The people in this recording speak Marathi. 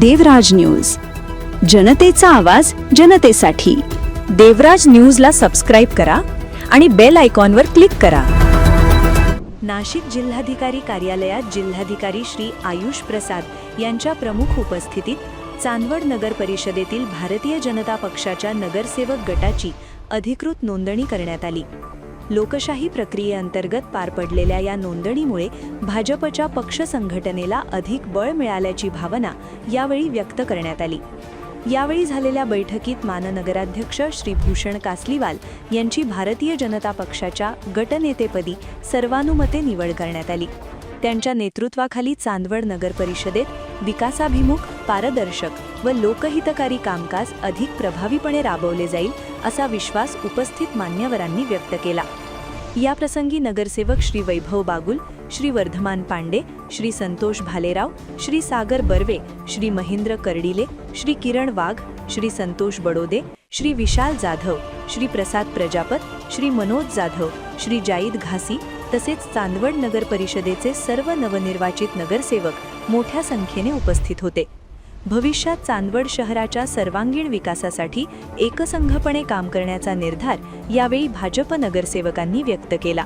देवराज न्यूज. जनतेचा आवाज जनतेसाठी. देवराज न्यूजला सबस्क्राईब करा आणि बेल आयकॉनवर क्लिक करा. नाशिक जिल्हाधिकारी कार्यालयात जिल्हाधिकारी श्री आयुष प्रसाद यांच्या प्रमुख उपस्थितीत चांदवड नगर परिषदेतील भारतीय जनता पक्षाच्या नगरसेवक गटाची अधिकृत नोंदणी करण्यात आली. लोकशाही प्रक्रियेअंतर्गत पार पडलेल्या या नोंदणीमुळे भाजपच्या पक्ष संघटनेला अधिक बळ मिळाल्याची भावना यावेळी व्यक्त करण्यात आली. यावेळी झालेल्या बैठकीत माननगराध्यक्ष श्री भूषण कासलीवाल यांची भारतीय जनता पक्षाच्या गटनेतेपदी सर्वानुमते निवड करण्यात आली. त्यांच्या नेतृत्वाखाली चांदवड नगर परिषदेत विकासाभिमुख पारदर्शक व लोकहितकारी कामकाज अधिक प्रभावीपणे राबवले जाईल असा विश्वास उपस्थित मान्यवरांनी व्यक्त केला. याप्रसंगी नगरसेवक श्री वैभव बागुल श्री वर्धमान पांडे श्री संतोष भालेराव श्री सागर बर्वे श्री महेंद्र कर्डिले श्री किरण वाघ श्री संतोष बडोदे श्री विशाल जाधव श्री प्रसाद प्रजापत श्री मनोज जाधव श्री जाईद घासी तसेच चांदवड नगर परिषदेचे सर्व नवनिर्वाचित नगरसेवक मोठ्या संख्येने उपस्थित होते. भविष्यात चांदवड शहराच्या सर्वांगीण विकासासाठी एकसंघपणे काम करण्याचा निर्धार यावेळी भाजप नगरसेवकांनी व्यक्त केला.